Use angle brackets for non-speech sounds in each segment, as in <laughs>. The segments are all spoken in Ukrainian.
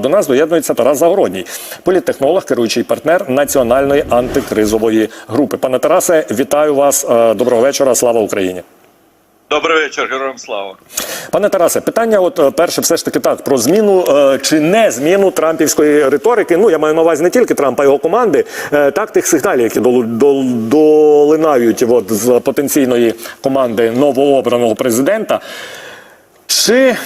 До нас доєднується Тарас Загородній, політтехнолог, керуючий партнер національної антикризової групи. Пане Тарасе, вітаю вас. Е, Доброго вечора. Слава Україні. Добрий вечір, героям слава. Пане Тарасе, питання, от е, перше, все ж таки так про зміну е, чи не зміну трампівської риторики. Ну я маю на увазі не тільки Трампа а його команди, так тих сигналів, які дол- дол- долинають от, з потенційної команди новообраного президента. Чи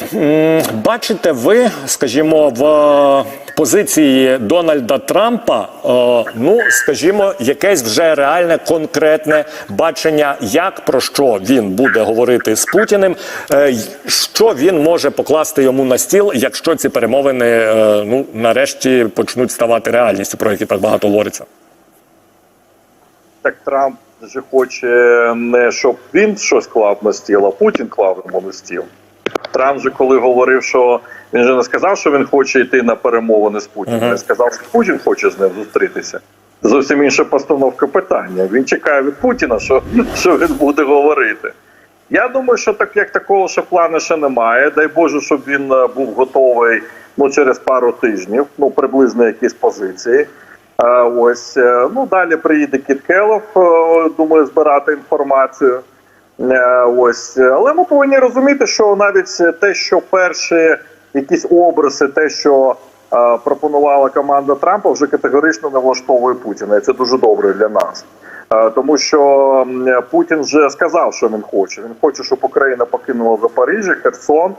бачите ви, скажімо, в е, позиції Дональда Трампа, е, ну скажімо, якесь вже реальне конкретне бачення, як про що він буде говорити з Путіним, е, що він може покласти йому на стіл, якщо ці перемовини ну нарешті почнуть ставати реальністю, про які так багато говориться? Так Трамп же хоче не щоб він щось клав на стіл, а Путін клав йому на стіл. Трамп же коли говорив, що він же не сказав, що він хоче йти на перемовини з Путіним. Мгм. Він сказав, що Путін хоче з ним зустрітися. Зовсім інша постановка питання. Він чекає від Путіна, що, що він буде говорити. Я думаю, що так як такого ще плану ще немає. Дай Боже, щоб він е, був готовий ну через пару тижнів, ну приблизно якісь позиції. Е, Ось е, ну далі приїде Кіт Келов, е, думаю, збирати інформацію. Е, Ось, але ми повинні розуміти, що навіть те, що перші якісь образи, те, що е, пропонувала команда Трампа, вже категорично не влаштовує Путіна. І це дуже добре для нас. Е, Тому що Путін вже сказав, що він хоче. Він хоче, щоб Україна покинула Запоріжжя, Херсон,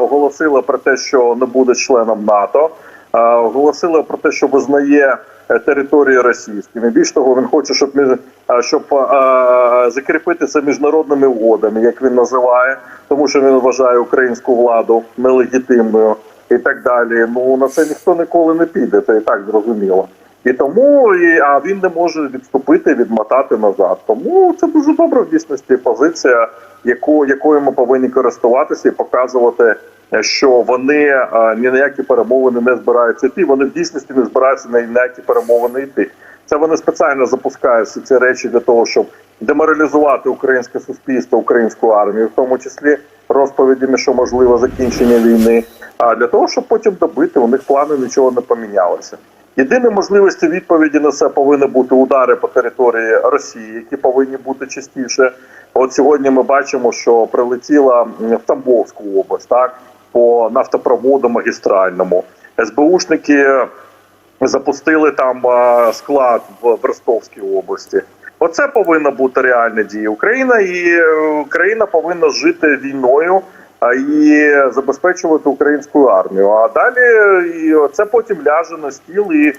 оголосила про те, що не буде членом НАТО. Оголосила про те, що визнає е, території російськими. Більш того, він хоче, щоб е, щоб закріпити це міжнародними угодами, як він називає, тому що він вважає українську владу нелегітимною і так далі. Ну на це ніхто ніколи не піде. Це і так зрозуміло. І тому і, а він не може відступити, відмотати назад. Тому це дуже добра в дійсності позиція, яку якою ми повинні користуватися і показувати, що вони е, ні на які перемовини не збираються йти. Вони в дійсності не збираються на на які перемовини йти. Це вони спеціально запускають всі ці речі для того, щоб деморалізувати українське суспільство, українську армію, в тому числі розповідями, що можливо закінчення війни. А для того, щоб потім добити, у них плани нічого не помінялися. Єдине можливості відповіді на це повинні бути удари по території Росії, які повинні бути частіше. От сьогодні ми бачимо, що прилетіла в Тамбовську область, так по нафтопроводу магістральному. СБУшники запустили там склад в, в Ростовській області. Оце повинна бути реальна дія. Україна і е, Україна повинна жити війною і забезпечувати українську армію. А далі і це потім ляже на стіл і. е,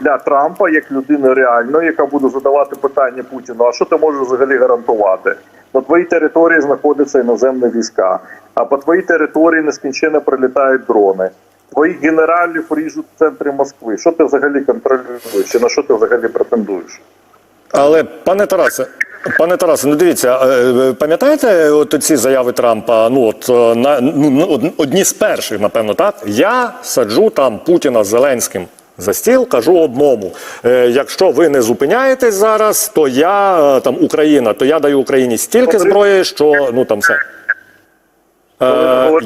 Для Трампа як людини реальної, яка буде задавати питання Путіну: а що ти можеш взагалі гарантувати? На твоїй території знаходяться іноземні війська, а по твоїй території нескінченно прилітають дрони. Твоїх генералів ріжуть в центрі Москви. Що ти взагалі контролюєш? І на що ти взагалі претендуєш? Але пане Тарасе, пане Тарасе, ну дивіться, е, пам'ятаєте от ці заяви Трампа? Ну от е, на ну, ну, од- одні з перших, напевно, так я саджу там Путіна з Зеленським. За стіл кажу одному: е, якщо ви не зупиняєтесь зараз, то я е, там Україна, то я даю Україні стільки зброї, що ну там все. Е,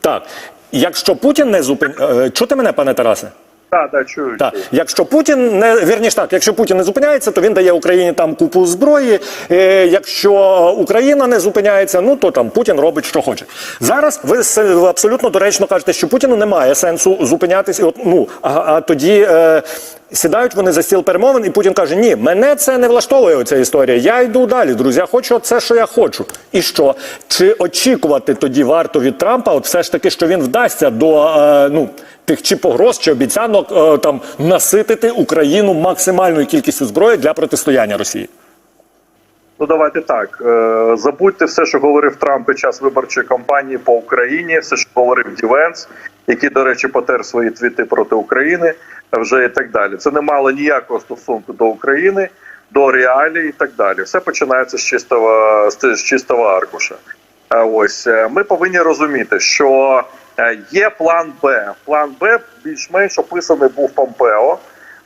так, якщо Путін не зупин... Е, чути мене, пане Тарасе? Так, так, чую. Так, якщо Путін не вірніш так, якщо Путін не зупиняється, то він дає Україні там купу зброї. Е, якщо Україна не зупиняється, ну то там Путін робить, що хоче. Зараз ви ви абсолютно доречно кажете, що Путіну немає сенсу зупинятися. От ну а, а тоді. Е, Сідають вони за стіл перемовин, і Путін каже: Ні, мене це не влаштовує оця історія. Я йду далі, друзі. Я хочу це, що я хочу. І що? Чи очікувати тоді варто від Трампа? От все ж таки, що він вдасться до е, ну тих чи погроз, чи обіцянок е, там наситити Україну максимальною кількістю зброї для протистояння Росії? Ну давайте так. Е, Забудьте все, що говорив Трамп під час виборчої кампанії по Україні, все, що говорив Дівенс, який, до речі, потер свої твіти проти України вже і так далі. Це не мало ніякого стосунку до України, до реалій і так далі. Все починається з чистого з чистого аркуша. А Ось е, ми повинні розуміти, що е, є план Б. План Б більш-менш описаний був Помпео.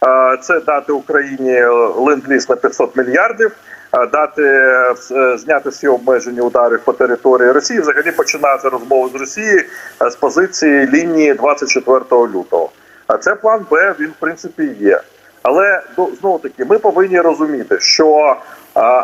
Е, Це дати Україні ленд-ліз на 500 мільярдів. Е, дати е, е, зняти всі обмежені удари по території Росії. Взагалі починати розмови з Росії з позиції лінії 24 лютого. А це план Б. Він в принципі є. Але ну, знову таки, ми повинні розуміти, що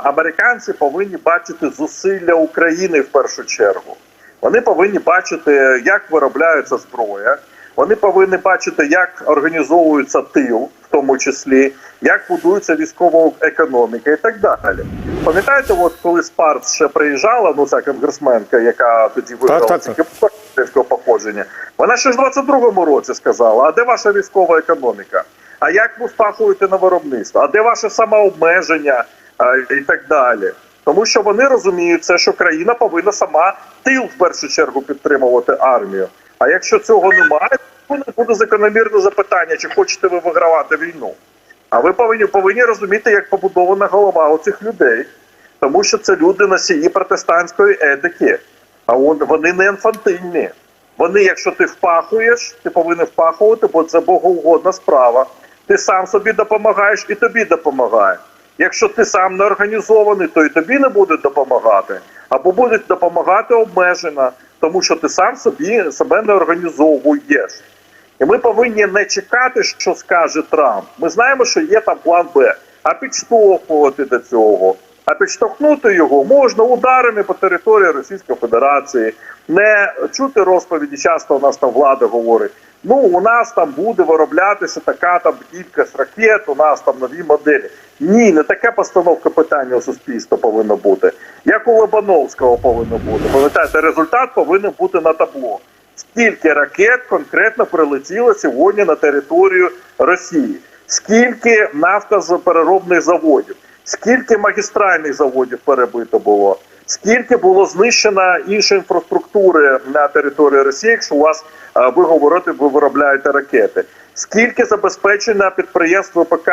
американці повинні бачити зусилля України в першу чергу. Вони повинні бачити, як виробляється зброя. Вони повинні бачити, як організовується тил, в тому числі, як будується військова економіка і так далі. Пам'ятаєте, от коли Спарц ще приїжджала, ну ця конгресменка, яка тоді виграла ці походження, вона ще ж в 22-му році сказала: а де ваша військова економіка? А як ви впахуєте на виробництво? А де ваше самообмеження а, і так далі? Тому що вони розуміють це, що країна повинна сама тил в першу чергу підтримувати армію. А якщо цього немає, то буде закономірне запитання, чи хочете ви вигравати війну. А ви повинні повинні розуміти, як побудована голова у цих людей, тому що це люди носії протестантської етики. А вон- вони не інфантильні. Вони, якщо ти впахуєш, ти повинен впахувати, бо це богоугодна справа. Ти сам собі допомагаєш і тобі допомагає. Якщо ти сам не організований, то і тобі не буде допомагати, або будуть допомагати обмежено, тому що ти сам собі себе не організовуєш. І ми повинні не чекати, що скаже Трамп. Ми знаємо, що є там план Б, а підштовхувати до цього. А підштовхнути його можна ударами по території Російської Федерації, не чути розповіді. Часто у нас там влада говорить: ну у нас там буде вироблятися така там кількість ракет, у нас там нові моделі. Ні, не така постановка питання у суспільства повинна бути. Як у Лобановського повинно бути. Пам'ятаєте, результат повинен бути на табло скільки ракет конкретно прилетіло сьогодні на територію Росії, скільки нафтопереробних заводів, скільки магістральних заводів перебито було, скільки було знищено іншої інфраструктури на території Росії, якщо у вас е, ви говорите, ви виробляєте ракети, скільки забезпечено підприємств ВПК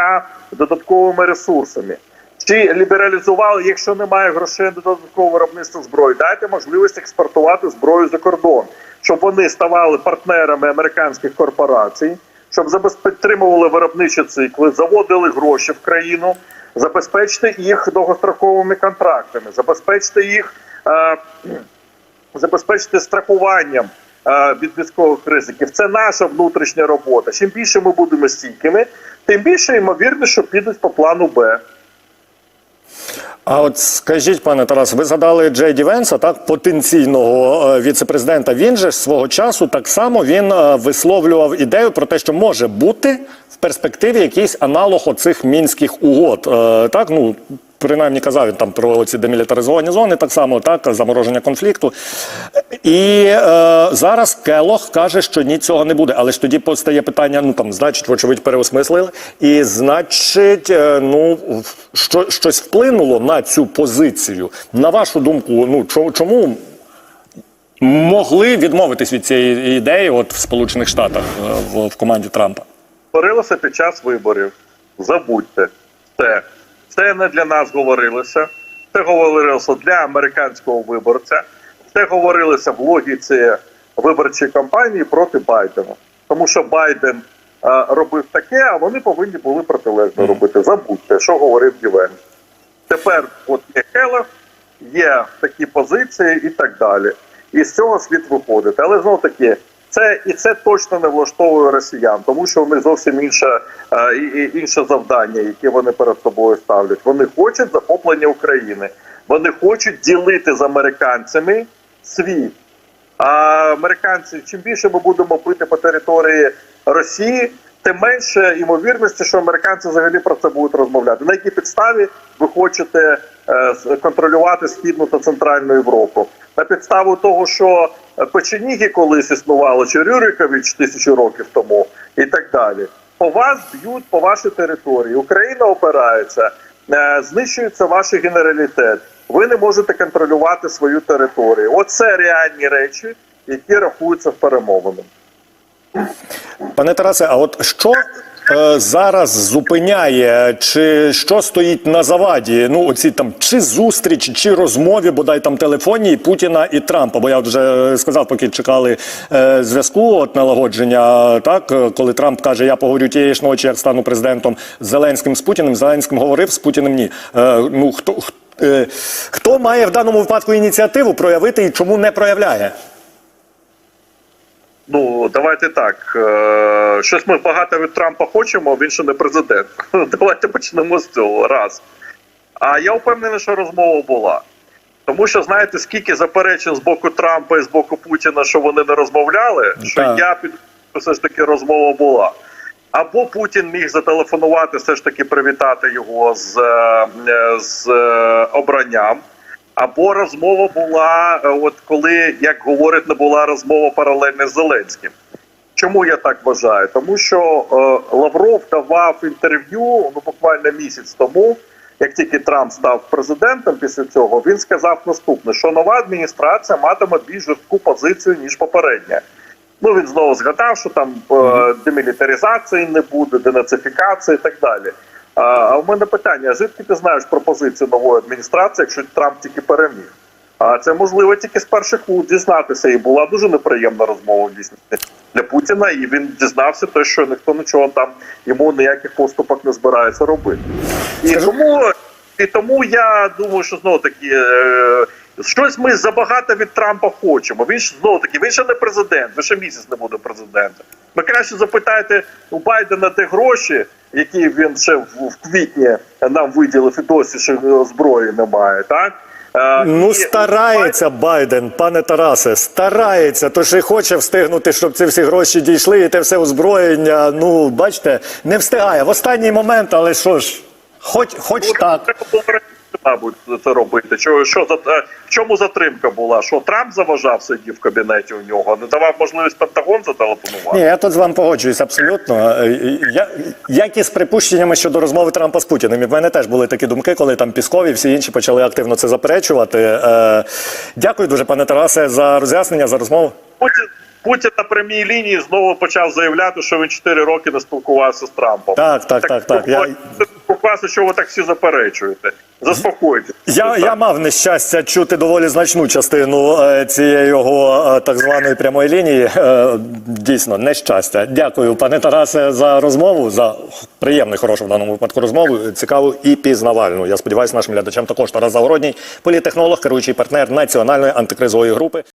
додатковими ресурсами. Чи лібералізували, якщо немає грошей на додаткове виробництво зброї, дайте можливість експортувати зброю за кордон, щоб вони ставали партнерами американських корпорацій, щоб підтримували виробничі цикли, заводили гроші в країну, забезпечити їх довгостроковими контрактами, забезпечити їх е, забезпечити страхуванням е, від військових ризиків. Це наша внутрішня робота. Чим більше ми будемо стійкими, тим більше ймовірно, що підуть по плану Б. А от скажіть, пане Тарас, ви згадали Джей Ді Венса, так потенційного е, віцепрезидента. Він же свого часу так само він е, висловлював ідею про те, що може бути в перспективі якийсь аналог оцих мінських угод. Е, Так, ну принаймні казав він там про ці демілітаризовані зони, так само так, замороження конфлікту. І е, зараз Келох каже, що ні, цього не буде. Але ж тоді постає питання: ну там, значить, вочевидь, переосмислили. І значить, е, ну що, щось вплинуло на цю позицію. На вашу думку, ну чо- чому могли відмовитись від цієї ідеї, от в Сполучених Штатах е, в, в команді Трампа? говорилося під час виборів. Забудьте це. Це не для нас говорилося. Це говорилося для американського виборця. Це говорилося в логіці виборчої кампанії проти Байдена. Тому що Байден е, робив таке, а вони повинні були протилежно робити. Забудьте, що говорив Дівен. Тепер от є Келех, є такі позиції і так далі. І з цього слід виходити. Але знов таки, це і це точно не влаштовує росіян, тому що них зовсім інше, е, інше завдання, яке вони перед собою ставлять. Вони хочуть захоплення України. Вони хочуть ділити з американцями світ. А американці, чим більше ми будемо бити по території Росії, тим менше ймовірності, що американці взагалі про це будуть розмовляти. На якій підставі ви хочете контролювати східну та центральну Європу? На підставу того, що е, печеніги колись існували, чи Рюрикович тисячу років тому, і так далі. По вас б'ють по вашій території. Україна опирається, е, знищується ваш генералітет. Ви не можете контролювати свою територію. Оце реальні речі, які рахуються в перемовинах. Пане Тарасе, а от що е, зараз зупиняє, чи що стоїть на заваді? Ну, оці там чи зустрічі, чи розмові, бодай там телефонні Путіна і Трампа. Бо я вже сказав, поки чекали е, зв'язку, от налагодження, так е, коли Трамп каже, я поговорю тієї ж ночі, як стану президентом Зеленським з Путіним. Зеленським говорив з Путіним ні. Е, ну хто х- е, хто має в даному випадку ініціативу проявити і чому не проявляє? Ну, давайте так. Е, щось ми багато від Трампа хочемо, він ще не президент. <laughs> Давайте почнемо з цього раз. А я впевнений, що розмова була. Тому що знаєте, скільки заперечень з боку Трампа і з боку Путіна, що вони не розмовляли, що Так. я під все ж таки розмова була. Або Путін міг зателефонувати, все ж таки привітати його з, е, з е, обранням. Або розмова була, е, от коли, як говорять, не була розмова паралельна з Зеленським. Чому я так вважаю? Тому що е, Лавров давав інтерв'ю ну буквально місяць тому, як тільки Трамп став президентом після цього, він сказав наступне: що нова адміністрація матиме більш жорстку позицію ніж попередня. Ну він знову згадав, що там е, демілітаризації не буде, денацифікації і так далі. А, в мене питання: звідки ти знаєш про позицію нової адміністрації, якщо Трамп тільки переміг? А це можливо тільки з перших вуд дізнатися. І була дуже неприємна розмова дійсно для Путіна. І він дізнався, те, що ніхто нічого там йому ніяких поступок не збирається робити. І тому, і тому я думаю, що знову таки. Е, Щось ми забагато від Трампа хочемо. Він ж знову таки, він ще не президент, він ще місяць не буде президентом. Ви краще запитайте у Байдена, де гроші, які він ще в, квітні нам виділив, і досі ще зброї немає. Так Е, Ну, і- старається Байден, пане Тарасе, старається. То ще і хоче встигнути, щоб ці всі гроші дійшли, і те все озброєння. Ну, бачите, не встигає. В останній момент, але що ж, хоч, хоч Ну, так. Мабуть, це робити. Що, що за е, в чому затримка була? Що Трамп заважав сидів в кабінеті у нього, не давав можливість Пентагон зателефонувати? Ні, я тут з вами погоджуюсь абсолютно. Е, Я, як і з припущеннями щодо розмови Трампа з Путіним. І в мене теж були такі думки, коли там Піскові, всі інші почали активно це заперечувати. Е, дякую дуже, пане Тарасе, за роз'яснення, за розмову. Путін, Путін на прямій лінії знову почав заявляти, що він 4 роки не спілкувався з Трампом. Так, так, так, так. Я- Спілкувався, що ви так всі заперечуєте. Заспокойтесь. Я, я мав нещастя чути доволі значну частину е, цієї його е, так званої прямої лінії. Е, дійсно, нещастя. Дякую, пане Тарасе, за розмову, за приємну, хорошу в даному випадку розмову, цікаву і пізнавальну. Я сподіваюся, нашим глядачам також Тарас Загородній, політтехнолог, керуючий партнер національної антикризової групи.